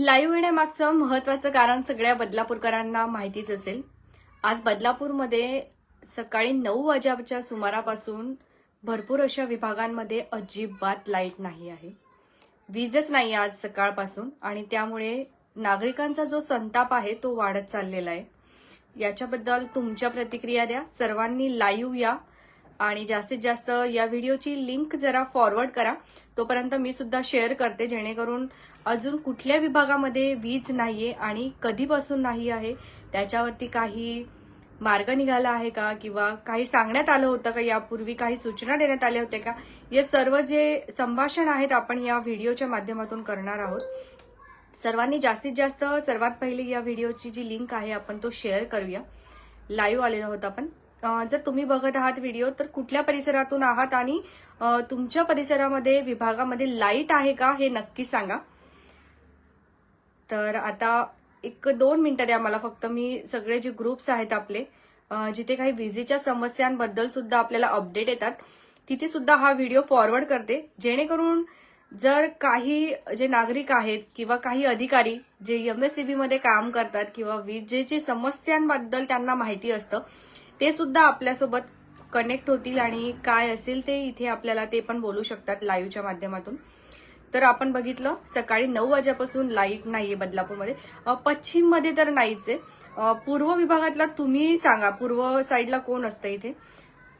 Live येण्यामागचं महत्वाचं कारण सगळ्या बदलापूरकरांना माहितीच असेल. आज बदलापूरमध्ये सकाळी नऊ वाजेच्या सुमारापासून भरपूर अशा विभागांमध्ये अजिबात लाइट नाही आहे. वीजच नाही आज सकाळपासून आणि त्यामुळे नागरिकांचा जो संताप आहे तो वाढत चाललेला आहे. याच्याबद्दल तुमच्या प्रतिक्रिया द्या. सर्वांनी लाईव्ह या. आणि जास्तीत जास्त या व्हिडिओची लिंक जरा फॉरवर्ड करा. तोपर्यंत मी सुद्धा शेअर करते जेणेकरून अजून कुठल्या विभागामध्ये वीज नाहीये आणि कधीपासून नाही आहे त्याच्यावरती काही मार्ग निघाला आहे का? किंवा काही सांगण्यात आलं होतं का? यापूर्वी काही सूचना देण्यात आल्या होत्या का? हे सर्व जे संभाषण आहेत आपण या व्हिडिओच्या माध्यमातून करणार आहोत. सर्वांनी जास्तीत जास्त सर्वात पहिली या व्हिडिओची जी लिंक आहे आपण तो शेअर करूया. लाईव्ह आलेलो आहोत आपण. जर तुम्ही बघत आहात व्हिडिओ तर कुठल्या परिसरातून आहात आणि तुमच्या परिसरामध्ये विभागामध्ये लाइट आहे का हे नक्की सांगा. तर आता एक दोन मिनिटं द्या मला फक्त. मी सगळे जे ग्रुप्स आहेत आपले जिथे काही विजेच्या समस्यांबद्दल सुद्धा आपल्याला अपडेट येतात तिथे सुद्धा हा व्हिडिओ फॉरवर्ड करते. जेणेकरून जर काही जे नागरिक आहेत किंवा काही अधिकारी जे एम एसमध्ये काम करतात किंवा विजेची समस्यांबद्दल त्यांना माहिती असतं ते सुद्धा आपल्यासोबत कनेक्ट होतील आणि काय असेल ते इथे आपल्याला ते पण बोलू शकतात लाईव्हच्या माध्यमातून. तर आपण बघितलं सकाळी नऊ वाजेपासून लाइट नाहीये बदलापूरमध्ये. पश्चिममध्ये तर नाहीच. आहे पूर्व विभागातला तुम्ही सांगा पूर्व साईडला कोण असतं इथे?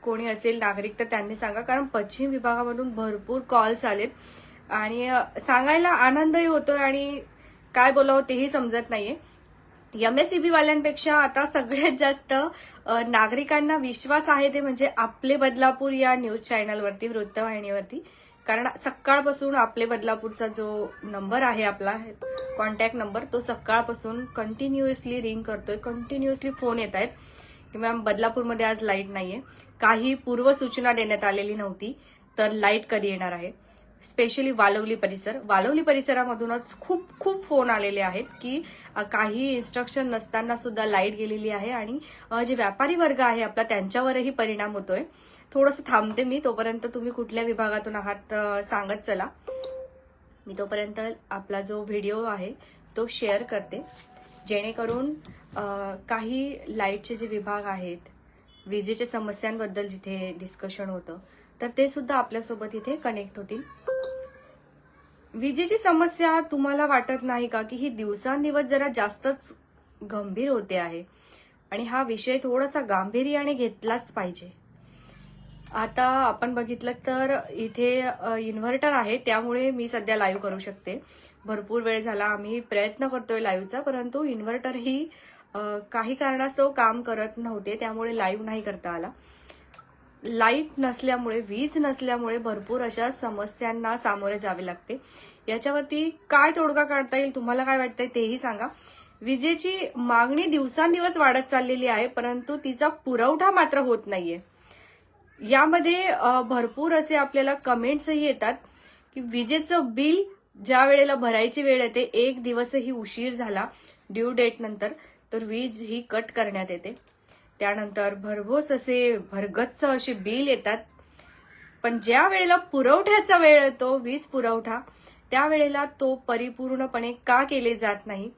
कोणी असेल नागरिक तर त्यांनी सांगा कारण पश्चिम विभागामधून भरपूर कॉल्स आलेत. आणि सांगायला आनंदही होतोय आणि काय बोलावं तेही समजत नाहीये. एम एस वाल्यांपेक्षा आता सगळ्यात जास्त नागरिकांना विश्वास आहे ते म्हणजे आपले बदलापूर या न्यूज चॅनलवरती वृत्तवाहिनीवरती. कारण सकाळपासून आपले बदलापूरचा जो नंबर आहे आपला कॉन्टॅक्ट नंबर तो सकाळपासून कंटिन्युअसली रिंग करतोय. कंटिन्युअसली फोन येत आहेत. की मॅम बदलापूरमध्ये आज लाइट नाहीये. काही पूर्वसूचना देण्यात आलेली नव्हती तर लाइट कधी येणार आहे? स्पेशली वालवली परिसर. वालवली परिसरामधूनच खूप खूप फोन आलेले आहेत की काही इन्स्ट्रक्शन नसताना सुद्धा लाइट गेलेली आहे आणि जे व्यापारी वर्ग आहे आपला त्यांच्यावरही परिणाम होतोय. थोडंसं थांबते मी तोपर्यंत तुम्ही कुठल्या विभागातून आहात सांगत चला. मी तोपर्यंत आपला जो व्हिडिओ आहे तो शेअर करते. जेणेकरून काही लाईटचे जे विभाग आहेत विजेच्या समस्यांबद्दल जिथे डिस्कशन होतं तर ते सुद्धा आपल्यासोबत इथे कनेक्ट होतील. विजेची समस्या तुम्हाला वाटत नाही का? की ही दिवसांदिवस जरा जास्तच गंभीर होते आहे. आणि हा विषय थोडासा गांभीर्याने घेतलाच पाहिजे. आता आपण बघितलं तर इथे इन्व्हर्टर आहे. त्यामुळे मी सध्या लाईव्ह करू शकते. भरपूर वेळ झाला. आम्ही प्रयत्न करतोय लाईव्हचा परंतु इन्व्हर्टर ही काही कारणास्तव काम करत नव्हते. त्यामुळे लाईव्ह नाही करता आला. लाइट नसल्यामुळे वीज नसल्यामुळे भरपूर अशा समस्यांना सामोरे जावे लागते. याच्यावरती काय तोडगा काढता येईल तुम्हाला काय वाटतंय तेही सांगा. विजेची मागणी दिवसांदिवस वाढत चाललेली आहे परंतु तिचा पुरवठा मात्र होत नाहीये. यामध्ये भरपूर असे आपल्याला कमेंट्सही येतात की विजेचं बिल ज्या वेळेला भरायची वेळ येते एक दिवसही उशीर झाला ड्यू डेट नंतर तर वीज ही कट करण्यात येते. त्यानंतर भरघोस असे भरगच्च असे बिल येतात. पण ज्या वेळेला पुरवठ्याचा वेळ येतो वीज पुरवठा त्यावेळेला तो परिपूर्णपणे का केले जात नाही?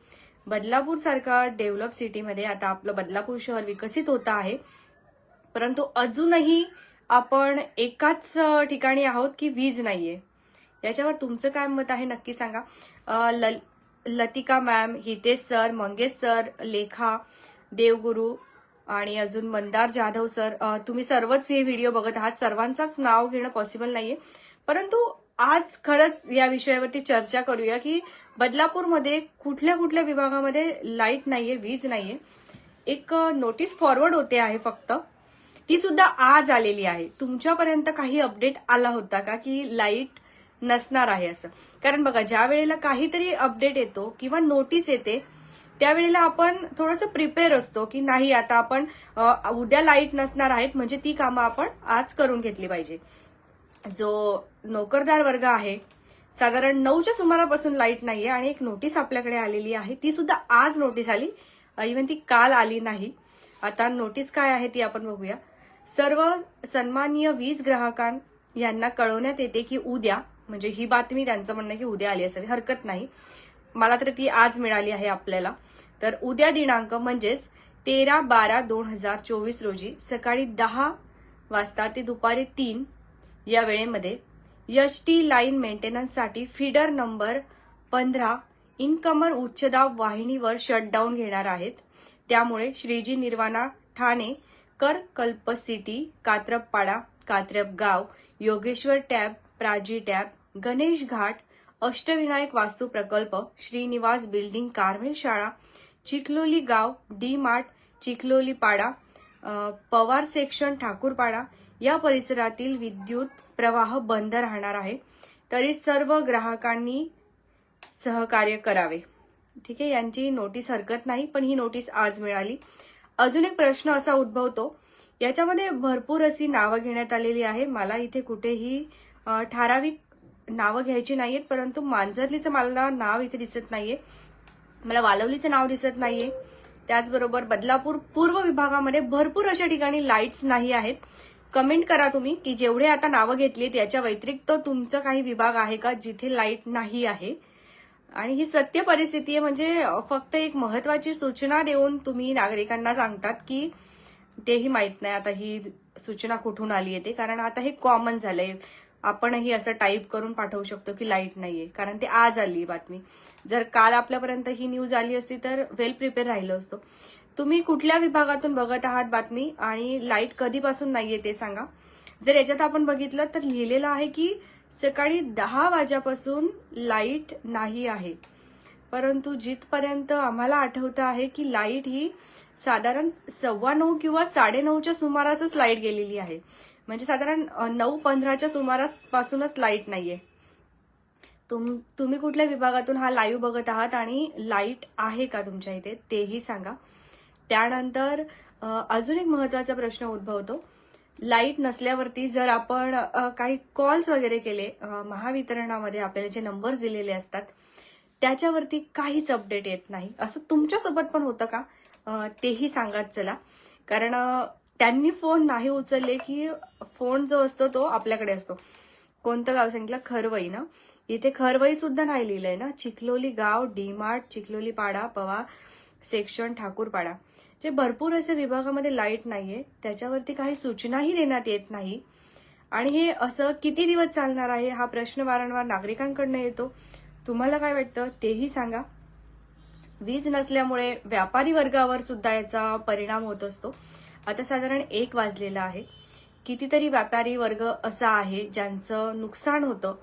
बदलापूर सारखा डेव्हलप सिटीमध्ये आता आपलं बदलापूर शहर विकसित होत आहे. परंतु अजूनही आपण एकाच ठिकाणी आहोत की वीज नाहीये? याच्यावर तुमचं काय मत आहे नक्की सांगा. ल- Latika ma'am Hitesh sir Mangesh sir Lekha Devguru आणि अजून मंदार जाधव सर तुम्ही सर्वच हे व्हिडिओ बघत आहात. सर्वांचाच नाव घेणं पॉसिबल नाहीये. परंतु आज खरंच या विषयावरती चर्चा करूया की बदलापूरमध्ये कुठल्या कुठल्या विभागामध्ये लाइट नाहीये वीज नाहीये. एक नोटीस फॉरवर्ड होते आहे फक्त. ती सुद्धा आज आलेली आहे. तुमच्यापर्यंत काही अपडेट आला होता का की लाइट नसणार आहे असं? कारण बघा ज्या वेळेला काहीतरी अपडेट येतो किंवा नोटीस येते त्यावेळेला आपण थोडंसं प्रिपेअर असतो की नाही आता आपण उद्या लाइट नसणार आहेत म्हणजे ती कामं आपण आज करून घेतली पाहिजे. जो नोकरदार वर्ग आहे साधारण नऊच्या सुमारापासून लाइट नाहीये आणि एक नोटीस आपल्याकडे आलेली आहे ती सुद्धा आज नोटीस आली. इव्हन ती काल आली नाही. आता नोटीस काय आहे ती आपण बघूया. सर्व सन्माननीय वीज ग्राहकां यांना कळवण्यात येते की उद्या म्हणजे ही बातमी त्यांचं म्हणणं की उद्या आली असावी हरकत नाही. मला तर ती आज मिळाली आहे आपल्याला. तर उद्या दिनांक म्हणजेच तेरा बारा दोन हजार चोवीस रोजी सकाळी दहा वाजता ते दुपारी तीन या वेळेमध्ये यश टी लाईन मेंटेनन्ससाठी फीडर नंबर पंधरा इनकमर उच्चदाब वाहिनीवर शटडाऊन घेणार आहेत. त्यामुळे श्रीजी निर्वाणा ठाणे कर कल्प सिटी कात्रपपाडा कात्रप गाव योगेश्वर टॅब प्राजी टॅब गणेश घाट अष्टविनायक वास्तू प्रकल्प श्रीनिवास बिल्डिंग कार्मेल शाळा चिखलोली गाव डी मार्ट चिखलोली पाडा पवार सेक्शन ठाकूरपाडा या परिसरातील विद्युत प्रवाह बंद राहणार आहे. तरी सर्व ग्राहकांनी सहकार्य करावे. ठीक आहे यांची नोटीस हरकत नाही पण ही नोटीस आज मिळाली. अजून एक प्रश्न असा उद्भवतो याच्यामध्ये भरपूर अशी नावं घेण्यात आलेली आहे. मला इथे कुठेही ठराविक नावं घ्यायची नाहीयेत परंतु मांजरलीचं मला नाव इथे दिसत नाहीये. मला वालवलीचं नाव दिसत नाहीये. त्याचबरोबर बदलापूर पूर्व विभागामध्ये भरपूर अशा ठिकाणी लाईट्स नाही आहेत. कमेंट करा तुम्ही की जेवढे आता नावं घेतलीत याच्या व्यतिरिक्त तुमचं काही विभाग आहे का जिथे लाइट नाही आहे? आणि ही सत्य परिस्थिती आहे म्हणजे फक्त एक महत्वाची सूचना देऊन तुम्ही नागरिकांना सांगतात की तेही माहीत नाही. आता ही सूचना कुठून आली येते कारण आता हे कॉमन झालंय. आपणही असं टाईप करून पाठवू शकतो की लाइट नाहीये. कारण ते आज आली बातमी. जर काल आपल्यापर्यंत ही न्यूज आली असती तर वेल प्रिपेअर राहिलो असतो. तुम्ही कुठल्या विभागातून बघत आहात बातमी? आणि लाइट कधीपासून नाहीये ते सांगा. जर याच्यात आपण बघितलं तर लिहिलेलं आहे की सकाळी दहा वाज्यापासून लाइट नाही आहे. परंतु जिथपर्यंत आम्हाला आठवतं आहे की लाइट ही साधारण सव्वा नऊ किंवा साडेनऊच्या सुमारासच लाइट गेलेली आहे. म्हणजे साधारण नऊ पंधराच्या सुमारास पासूनच लाइट नाहीये. तुम तुम्ही कुठल्या विभागातून हा लाईव्ह बघत आहात आणि लाइट आहे का तुमच्या इथे तेही सांगा. त्यानंतर अजून एक महत्त्वाचा प्रश्न उद्भवतो. लाइट नसल्यावरती जर आपण काही कॉल्स वगैरे केले महावितरणामध्ये आपल्याला जे नंबर्स दिलेले असतात त्याच्यावरती काहीच अपडेट येत नाही. असं तुमच्यासोबत पण होतं का? तेही सांगत चला. कारण त्यांनी फोन नाही उचलले की फोन जो असतो तो आपल्याकडे असतो. कोणतं गाव सांगितलं? खरवई ना? इथे खरवई सुद्धा नाही लिहिलंय ना? चिखलोली गाव डीमार्ट चिखलोली पाडा पवार सेक्शन ठाकूरपाडा. जे भरपूर असे विभागामध्ये लाइट नाहीये त्याच्यावरती काही सूचनाही देण्यात येत नाही. आणि हे असं किती दिवस चालणार आहे? हा प्रश्न वारंवार नागरिकांकडनं येतो. तुम्हाला काय वाटतं? तेही सांगा. वीज नसल्यामुळे व्यापारी वर्गावर सुद्धा याचा परिणाम होत असतो. आता साधारण एक वाजलेला आहे. कितीतरी व्यापारी वर्ग असा आहे ज्यांचं नुकसान होतं.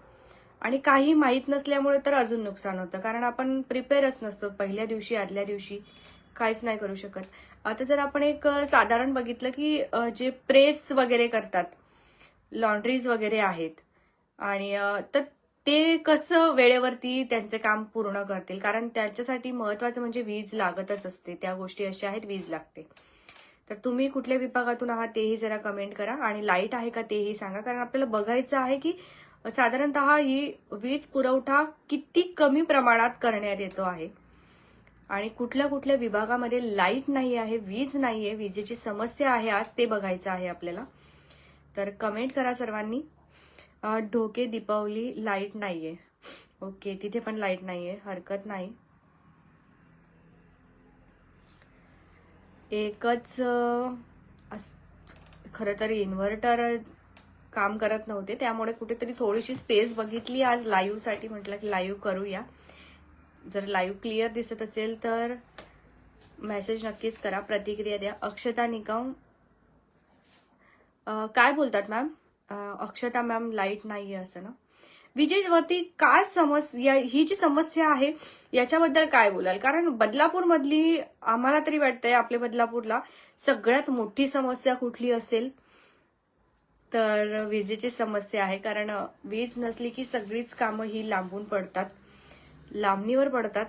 आणि काही माहीत नसल्यामुळे तर अजून नुकसान होतं. कारण आपण प्रिपेअरच नसतो. पहिल्या दिवशी आदल्या दिवशी काहीच नाही करू शकत. आता जर आपण एक साधारण बघितलं की जे प्रेस वगैरे करतात लॉन्ड्रीज वगैरे आहेत. आणि तर ते कसं वेळेवरती त्यांचं काम पूर्ण करतील? कारण त्याच्यासाठी महत्वाचं म्हणजे वीज लागतच असते. त्या गोष्टी अशा आहेत वीज लागते. तर तुम्ही कुठल्या विभागातून आहात तेही जरा कमेंट करा. आणि लाइट आहे का तेही सांगा. कारण आपल्याला बघायचं आहे की साधारणतः ही वीज पुरवठा किती कमी प्रमाणात करण्यात येतो आहे. आणि कुठल्या कुठल्या विभागामध्ये लाइट नाही आहे वीज नाही आहे विजेची समस्या आहे आज ते बघायचं आहे आपल्याला. तर कमेंट करा सर्वांनी. ढोके दीपावली लाइट नाही आहे ओके तिथे पण लाइट नाही आहे हरकत नाही. एकच अस- खरं तर इन्व्हर्टर काम करत नव्हते. त्यामुळे कुठेतरी थोडीशी स्पेस बघितली आज लाईव्हसाठी म्हटलं की लाईव्ह करूया. जर लाईव्ह क्लिअर दिसत असेल तर मेसेज नक्कीच करा. प्रतिक्रिया द्या. अक्षता निकम काय बोलतात मॅम अक्षता मॅम लाइट नाही आहे असं ना? विजेवरती काय समस्या ही जी समस्या आहे याच्याबद्दल काय बोलाल? कारण बदलापूरमधली आम्हाला तरी वाटतंय आपल्या बदलापूरला सगळ्यात मोठी समस्या कुठली असेल? तर विजेची समस्या आहे कारण वीज नसली की सगळीच कामं ही लांबून पडतात. लांबणीवर पडतात.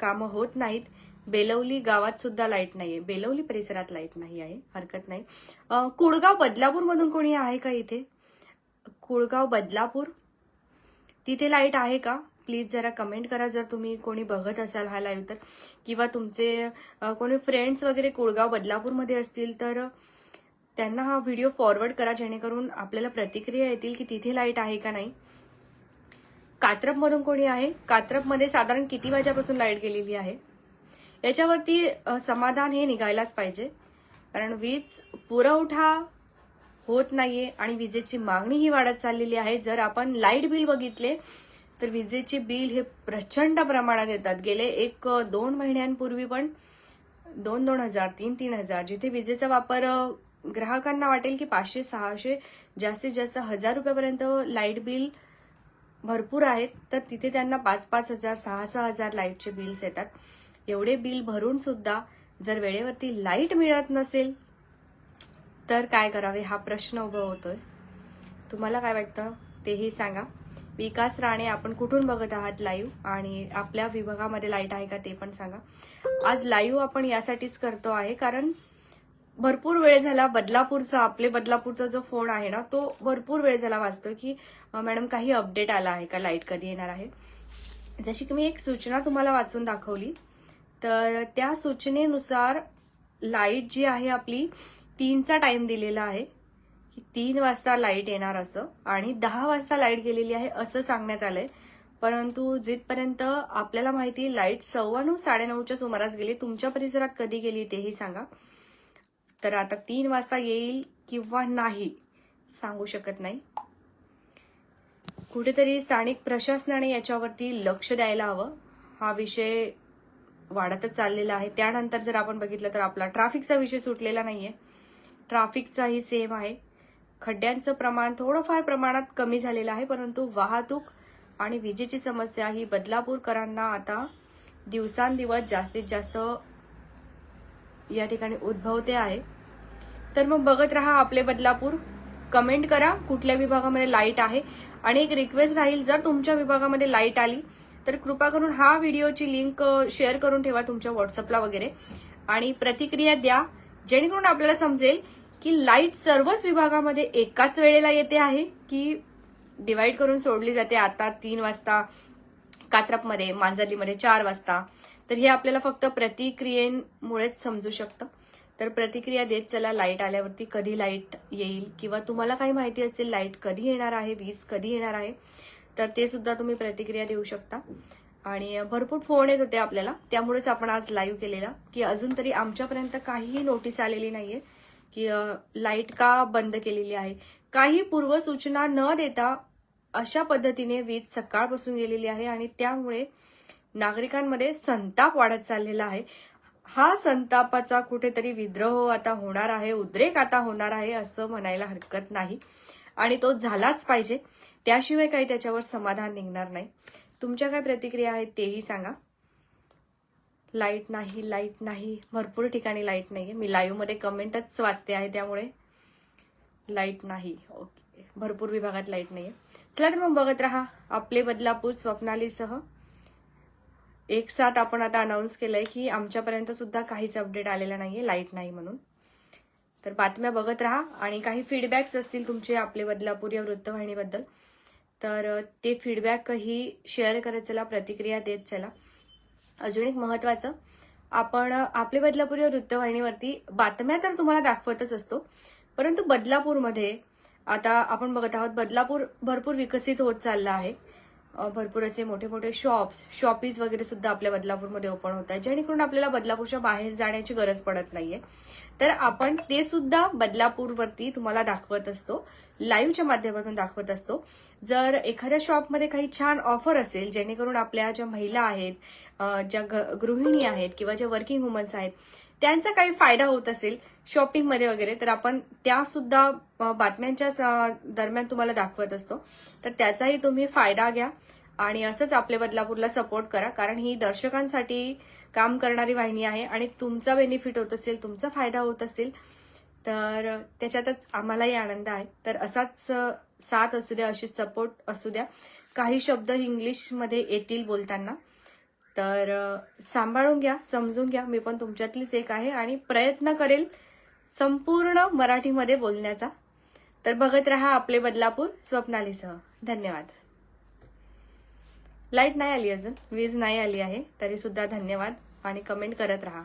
कामं होत नाहीत. बेलवली गावात सुद्धा लाइट नाहीये. बेलवली परिसरात लाइट नाही आहे. हरकत नाही. कुळगाव बदलापूरमधून कोणी आहे का इथे? कुळगाव बदलापूर तिथे लाइट आहे का? प्लीज जरा कमेंट करा. जर तुम्ही कोणी बघत असाल हा लाईव्ह तर. किंवा तुमचे कोणी फ्रेंड्स वगैरे कुळगाव बदलापूरमध्ये असतील तर त्यांना हा व्हिडिओ फॉरवर्ड करा. जेणेकरून आपल्याला प्रतिक्रिया येतील की तिथे लाइट आहे का नाही. कात्रपमधून कोणी आहे? कात्रपमध्ये साधारण किती वाजेपासून लाइट गेलेली आहे? याच्यावरती समाधान हे निघायलाच पाहिजे. कारण वीज पुरवठा होत नाहीये आणि विजेची मागणी ही वाढत चाललेली आहे. जर आपण लाइट बिल बघितले तर विजेचे बिल हे प्रचंड प्रमाणात येतात. गेले एक दोन महिन्यांपूर्वी पण दोन दोन हजार तीन तीन हजार जिथे विजेचा वापर ग्राहकांना वाटेल की पाचशे सहाशे जास्तीत जास्त हजार रुपयापर्यंत लाइट बिल भरपूर आहेत तर तिथे त्यांना पाच पाच हजार सहा सहा हजार लाईटचे बिल्स येतात. एवढे बिल भरून सुद्धा जर वेळेवरती लाइट मिळत नसेल तर काय करावे हा प्रश्न उभा होतोय. तुम्हाला काय वाटतं? तेही सांगा. विकास राणे आपण कुठून बघत आहात लाईव्ह आणि आपल्या विभागामध्ये लाइट आहे का ते पण सांगा. आज लाईव्ह आपण यासाठीच करतो आहे कारण भरपूर वेळ झाला बदलापूरचा आपले बदलापूरचा जो फोन आहे ना तो भरपूर वेळ झाला वाचतोय की मॅडम काही अपडेट आला आहे का? लाइट कधी येणार आहे? जशी की मी एक सूचना तुम्हाला वाचून दाखवली. तर त्या सूचनेनुसार लाइट जी आहे आपली तीनचा टाइम दिलेला आहे की तीन वाजता लाइट येणार असं आणि दहा वाजता लाइट गेलेली आहे असं सांगण्यात आलंय. परंतु जिथपर्यंत आपल्याला माहिती लाइट सव्वा नऊ साडेनऊच्या सुमारास गेली तुमच्या परिसरात कधी गेली तेही सांगा. तर आता तीन वाजता येईल किंवा नाही सांगू शकत नाही. कुठेतरी स्थानिक प्रशासनाने याच्यावरती लक्ष द्यायला हवं. हा विषय वाढतच चाललेला आहे. त्यानंतर जर आपण बघितलं तर आपला ट्रॅफिकचा विषय सुटलेला नाहीये. ट्राफिकचाही सेम आहे. खड्ड्यांचं प्रमाण थोडंफार प्रमाणात कमी झालेलं आहे परंतु वाहतूक आणि विजेची समस्या ही बदलापूरकरांना आता दिवसांदिवस जास्तीत जास्त या ठिकाणी उद्भवते आहे. तर मग बघत राहा आपले बदलापूर. कमेंट करा कुठल्या विभागामध्ये लाइट आहे. आणि एक रिक्वेस्ट राहील जर तुमच्या विभागामध्ये लाइट आली तर कृपा करून हा व्हिडिओची लिंक शेअर करून ठेवा तुमच्या व्हॉट्सअपला वगैरे. आणि प्रतिक्रिया द्या जेणेकरून आपल्याला समजेल की लाइट सर्वच विभागामध्ये एकाच वेळेला येते आहे की डिवाइड करून सोडली जाते आता तीन वाजता कात्रपमध्ये मांजरलीमध्ये चार वाजता. तर हे आपल्याला फक्त प्रतिक्रियेमुळेच समजू शकतं. तर प्रतिक्रिया देत चला लाइट आल्यावरती कधी लाइट येईल किंवा तुम्हाला काही माहिती असेल लाइट कधी येणार आहे वीज कधी येणार आहे तर ते सुद्धा तुम्ही प्रतिक्रिया देऊ शकता. आणि भरपूर फोन येत होते आपल्याला त्यामुळेच आपण आज लाईव्ह केलेला की अजून तरी आमच्यापर्यंत काहीही नोटीस आलेली नाहीये. की लाइट का बंद केलेली आहे? काही पूर्वसूचना न देता अशा पद्धतीने वीज सकाळपासून गेलेली आहे आणि त्यामुळे नागरिकांमध्ये संताप वाढत चाललेला आहे. हा संतापाचा कुठेतरी विद्रोह आता होणार आहे उद्रेक आता होणार आहे असं म्हणायला हरकत नाही आणि तो झालाच पाहिजे. त्याशिवाय काही त्याच्यावर समाधान निघणार नाही. तुमच्या काय प्रतिक्रिया आहेत तेही सांगा. लाइट नाही लाइट नाही. भरपूर ठिकाणी लाइट नाही आहे मी लाईव्हमध्ये कमेंटच वाचते आहे त्यामुळे. लाइट नाही. ओके. भरपूर विभागात लाइट नाही आहे चला तर मग बघत राहा. आपले बदलापूर स्वप्नालीसह. एक साथ आपण आता अनाऊन्स केलंय की आमच्यापर्यंत सुद्धा काहीच अपडेट आलेला नाही आहे लाइट नाही म्हणून. तर बातम्या बघत राहा. आणि काही फीडबॅक्स असतील तुमचे आपले बदलापूर या वृत्तवाहिनीबद्दल तर ते फीडबॅकही शेअर करत चला प्रतिक्रिया देत चला. अजून एक महत्वाचं आपण आपले बदलापूर या वृत्तवाहिनीवरती बातम्या तर तुम्हाला दाखवतच असतो परंतु बदलापूरमध्ये आता आपण बघत आहोत बदलापूर भरपूर विकसित होत चालला आहे. भरपूर असे मोठे मोठे शॉप्स शॉपीज वगैरे सुद्धा आपल्या बदलापूरमध्ये ओपन होत आहेत. जेणेकरून आपल्याला बदलापूरच्या बाहेर जाण्याची गरज पडत नाहीये. तर आपण ते सुद्धा बदलापूरवरती तुम्हाला दाखवत असतो. लाईव्हच्या माध्यमातून दाखवत असतो. जर एखाद्या शॉपमध्ये काही छान ऑफर असेल जेणेकरून आपल्या ज्या महिला आहेत ज्या ग- गृहिणी आहेत किंवा ज्या वर्किंग वुमन्स आहेत त्यांचा काही फायदा होत असेल शॉपिंगमध्ये वगैरे तर आपण त्या सुद्धा बातम्यांच्या दरम्यान तुम्हाला दाखवत असतो. तर त्याचाही तुम्ही फायदा घ्या आणि असंच आपल्या बदलापूरला सपोर्ट करा कारण ही दर्शकांसाठी काम करणारी वाहिनी आहे आणि तुमचा बेनिफिट होत असेल तुमचा फायदा होत असेल तर त्याच्यातच आम्हालाही आनंद आहे. तर असाच साथ असू द्या अशी सपोर्ट असू द्या. काही शब्द इंग्लिशमध्ये येतील बोलताना. तर सांभाळून घ्या समजून घ्या. मी पण तुमच्यातलीच एक आहे आणि प्रयत्न करेल संपूर्ण मराठीमध्ये बोलण्याचा. तर बघत राहा आपले बदलापूर स्वप्नालीसह. धन्यवाद. लाइट नाही आली अजून. वीज नाही आली आहे. तरी सुद्धा धन्यवाद आणि कमेंट करत राहा.